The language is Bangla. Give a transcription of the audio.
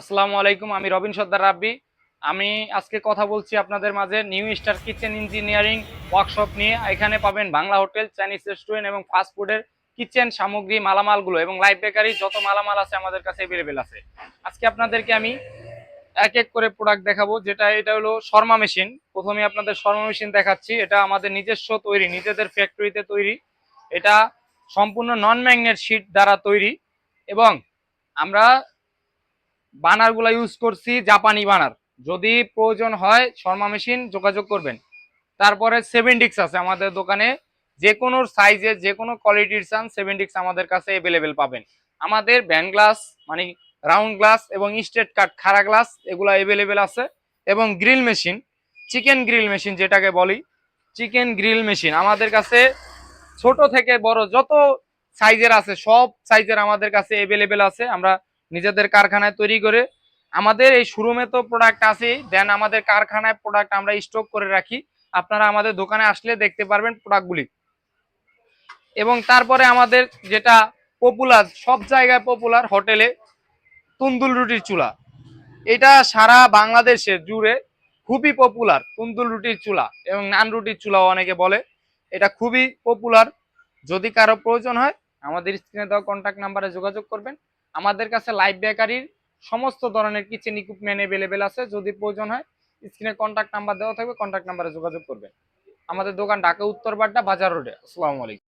আসসালামু আলাইকুম, আমি রবিন সর্দার রাব্বি। আমি আজকে কথা বলছি আপনাদের মাঝে new star kitchen engineering workshop নিয়ে। এখানে পাবেন বাংলা হোটেল, চাইনিজ রেস্টুরেন্ট এবং ফাস্টফুডের কিচেন সামগ্রী, মালামালগুলো এবং লাইফ বেকারি, যত মালামাল আছে আমাদের কাছে অ্যাভেলেবেল আছে। আজকে আপনাদেরকে আমি এক এক করে প্রোডাক্ট দেখাবো, যেটা এটা হলো শর্মা মেশিন। প্রথমে আপনাদের শর্মা মেশিন দেখাচ্ছি। এটা আমাদের নিজস্ব তৈরি, নিজেদের ফ্যাক্টরিতে তৈরি। এটা সম্পূর্ণ নন ম্যাগনেট শিট দ্বারা তৈরি এবং আমরা বানারগুলো ইউজ করছি, জাপানি বানার। যদি প্রয়োজন হয়, শর্মা মেশিন, যোগাযোগ করবেন। তারপরে সেভেন ডিক্স আছে আমাদের দোকানে। যে কোনো সাইজে যে কোনো কোয়ালিটির চান সেভেন ডিক্স আমাদের কাছে অ্যাভেলেবেল পাবেন। আমাদের ব্যান্ড গ্লাস মানে রাউন্ড গ্লাস এবং স্ট্রেট কাট খাড়া গ্লাস এগুলো অ্যাভেলেবেল আছে। এবং grill machine chicken grill machine যেটাকে বলি চিকেন গ্রিল মেশিন আমাদের কাছে ছোট থেকে বড় যত সাইজের আছে, সব সাইজের আমাদের কাছে অ্যাভেলেবেল আছে। আমরা নিজেদের কারখানায় তৈরি করে আমাদের এই শোরুমে তো প্রোডাক্ট আছেই দেন আমাদের কারখানায় প্রোডাক্ট আমরা স্টক করে রাখি। আপনারা আমাদের দোকানে আসলে দেখতে পারবেন প্রোডাক্টগুলি এবং তারপরে আমাদের যেটা পপুলার সব জায়গায় পপুলার হোটেলে তুন্দুল রুটির চুলা। এটা সারা বাংলাদেশে জুড়ে খুবই পপুলার তুন্দুল রুটির চুলা এবং নান রুটির চুলাও অনেকে বলে। এটা খুবই পপুলার যদি কারও প্রয়োজন হয়, আমাদের স্ক্রিনে দেওয়া কন্ট্যাক্ট নাম্বারে যোগাযোগ করবেন। আমাদের কাছে লাইভ বেকারির সমস্ত ধরনের কিচেন ইকুইপমেন্ট অ্যাভেলেবেল আছে, যদি প্রয়োজন হয় স্ক্রিনে কন্ট্যাক্ট নাম্বার দেওয়া থাকবে কন্ট্যাক্ট নাম্বারে যোগাযোগ করবেন। আমাদের দোকান ঢাকা উত্তর বাড্ডা বাজার রোডে। আসসালামু আলাইকুম।